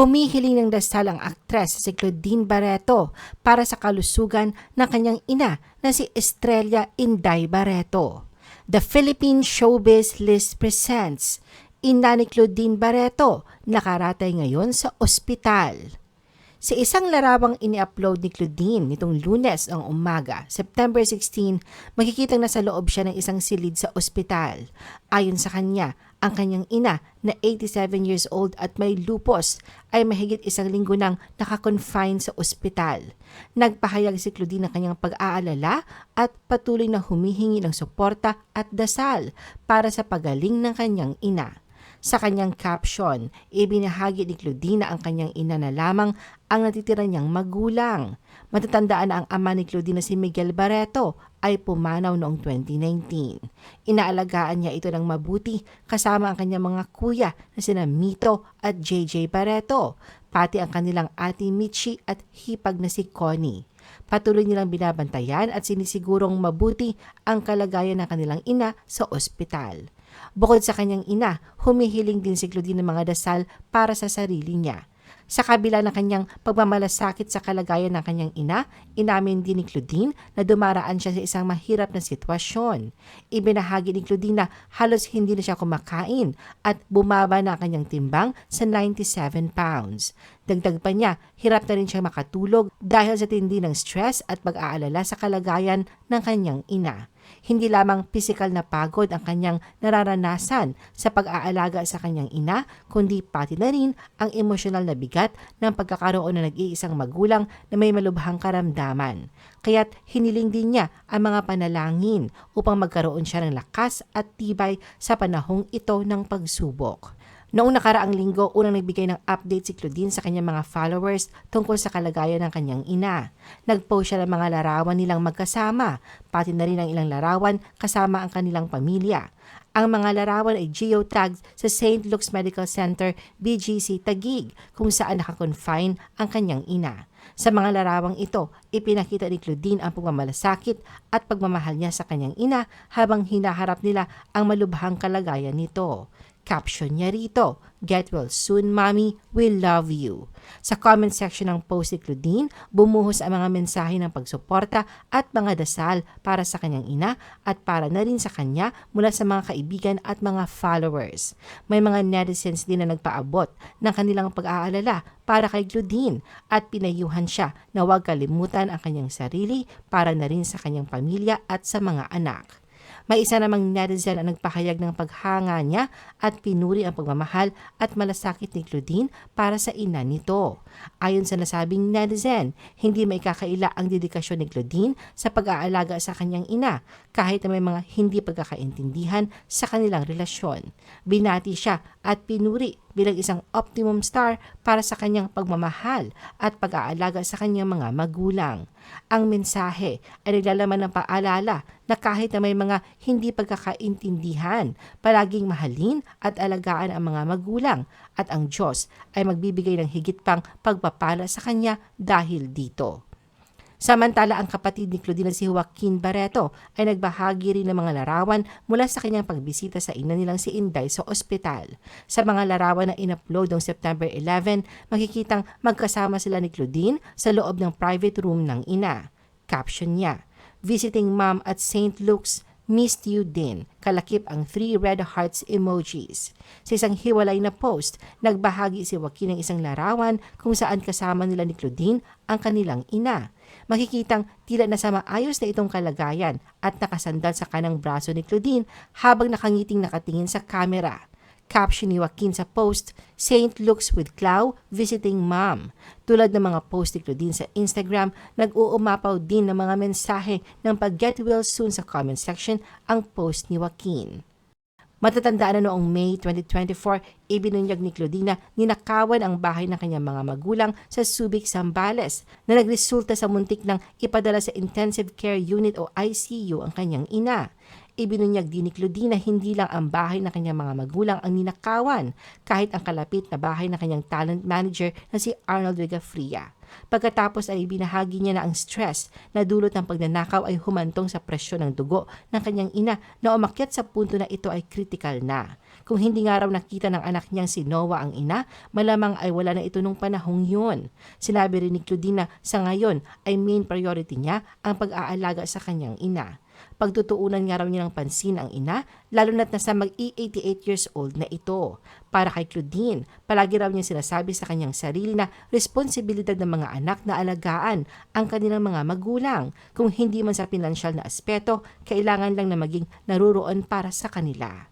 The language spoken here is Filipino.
Humihiling ng dasal ang aktres si Claudine Barreto para sa kalusugan ng kanyang ina na si Estrella Inday Barreto. The Philippine Showbiz List presents Ina ni Claudine Barreto nakaratay ngayon sa ospital. Sa isang larawang ini-upload ni Claudine nitong lunes ang umaga, September 16, makikitang nasa loob siya ng isang silid sa ospital. Ayon sa kanya, ang kanyang ina na 87 years old at may lupus ay mahigit isang linggo nang nakakonfine sa ospital. Nagpahayag si Claudine ng kanyang pag-aalala at patuloy na humihingi ng suporta at dasal para sa pagaling ng kanyang ina. Sa kanyang caption, ibinahagi ni Claudine na ang kanyang ina na lamang ang natitira niyang magulang. Matatandaan na ang ama ni Claudine na si Miguel Barreto ay pumanaw noong 2019. Inaalagaan niya ito ng mabuti kasama ang kanyang mga kuya na sina Mito at JJ Barreto, pati ang kanilang ate Michi at hipag na si Connie. Patuloy nilang binabantayan at sinisigurong mabuti ang kalagayan ng kanilang ina sa ospital. Bukod sa kanyang ina, humihiling din si Claudine ng mga dasal para sa sarili niya. Sa kabila ng kanyang pagmamalasakit sa kalagayan ng kanyang ina, inamin din ni Claudine na dumaraan siya sa isang mahirap na sitwasyon. Ibinahagi ni Claudine na halos hindi na siya kumakain at bumaba na ang kanyang timbang sa 97 pounds. Dagdag pa niya, hirap na rin siya makatulog dahil sa tindi ng stress at pag-aalala sa kalagayan ng kanyang ina. Hindi lamang pisikal na pagod ang kanyang nararanasan sa pag-aalaga sa kanyang ina, kundi pati na rin ang emosyonal na bigat ng pagkakaroon ng nag-iisang magulang na may malubhang karamdaman. Kaya't hiniling din niya ang mga panalangin upang magkaroon siya ng lakas at tibay sa panahong ito ng pagsubok. Noong nakaraang linggo, unang nagbigay ng update si Claudine sa kanyang mga followers tungkol sa kalagayan ng kanyang ina. Nag-post siya ng mga larawan nilang magkasama, pati na rin ang ilang larawan kasama ang kanilang pamilya. Ang mga larawan ay geotagged sa St. Luke's Medical Center, BGC Taguig, kung saan nakakonfine ang kanyang ina. Sa mga larawang ito, ipinakita ni Claudine ang pagmamalasakit at pagmamahal niya sa kanyang ina habang hinaharap nila ang malubhang kalagayan nito. Caption niya rito, Get well soon, mommy. We love you. Sa comment section ng post ni Claudine, bumuhos ang mga mensahe ng pagsuporta at mga dasal para sa kanyang ina at para na rin sa kanya mula sa mga kaibigan at mga followers. May mga netizens din na nagpaabot ng kanilang pag-aalala para kay Claudine at pinayuhan siya na huwag kalimutan ang kanyang sarili para na rin sa kanyang pamilya at sa mga anak. May isa namang netizen ang nagpahayag ng paghanga niya at pinuri ang pagmamahal at malasakit ni Claudine para sa ina nito. Ayon sa nasabing netizen, hindi may kakaila ang dedikasyon ni Claudine sa pag-aalaga sa kanyang ina kahit na may mga hindi pagkakaintindihan sa kanilang relasyon. Binati siya at pinuri bilang isang optimum star para sa kanyang pagmamahal at pag-aalaga sa kanyang mga magulang. Ang mensahe ay naglalaman ng paalala na kahit na may mga hindi pagkakaintindihan, palaging mahalin at alagaan ang mga magulang at ang Diyos ay magbibigay ng higit pang pagpapala sa kanya dahil dito. Samantala, ang kapatid ni Claudine si Joaquin Barreto ay nagbahagi rin ng mga larawan mula sa kanyang pagbisita sa ina nilang si Inday sa ospital. Sa mga larawan na in-upload noong September 11, makikitang magkasama sila ni Claudine sa loob ng private room ng ina. Caption niya, Visiting Mom at St. Luke's missed you din. Kalakip ang three red hearts emojis. Sa isang hiwalay na post, nagbahagi si Joaquin ng isang larawan kung saan kasama nila ni Claudine ang kanilang ina. Makikitang tila nasa maayos na itong kalagayan at nakasandal sa kanang braso ni Claudine habang nakangiting nakatingin sa kamera. Caption ni Joaquin sa post, St. Luke's with Clau visiting mom. Tulad ng mga post ni Claudine sa Instagram, nag-uumapaw din ng mga mensahe ng pag-get well soon sa comment section ang post ni Joaquin. Matatandaan na noong May 2024, ibinunyag ni Claudina ninakawan ang bahay ng kanyang mga magulang sa Subic, Zambales na nagresulta sa muntik ng ipadala sa Intensive Care Unit o ICU ang kanyang ina. Ibinunyag din ni Claudina hindi lang ang bahay ng kanyang mga magulang ang ninakawan, kahit ang kalapit na bahay ng kanyang talent manager na si Arnold Vigafria. Pagkatapos ay ibinahagi niya na ang stress na dulot ng pagnanakaw ay humantong sa presyon ng dugo ng kanyang ina na umakyat sa punto na ito ay critical na. Kung hindi nga raw nakita ng anak niyang si Noah ang ina, malamang ay wala na ito nung panahong yun. Sinabi rin ni Claudine na sa ngayon ay main priority niya ang pag-aalaga sa kanyang ina. Pagtutuunan nga raw niya ng pansin ang ina, lalo na't nasa mag-88 years old na ito. Para kay Claudine, palagi raw niya sinasabi sa kanyang sarili na responsibilidad ng mga anak na alagaan ang kanilang mga magulang. Kung hindi man sa pinansyal na aspeto, kailangan lang na maging naruroon para sa kanila.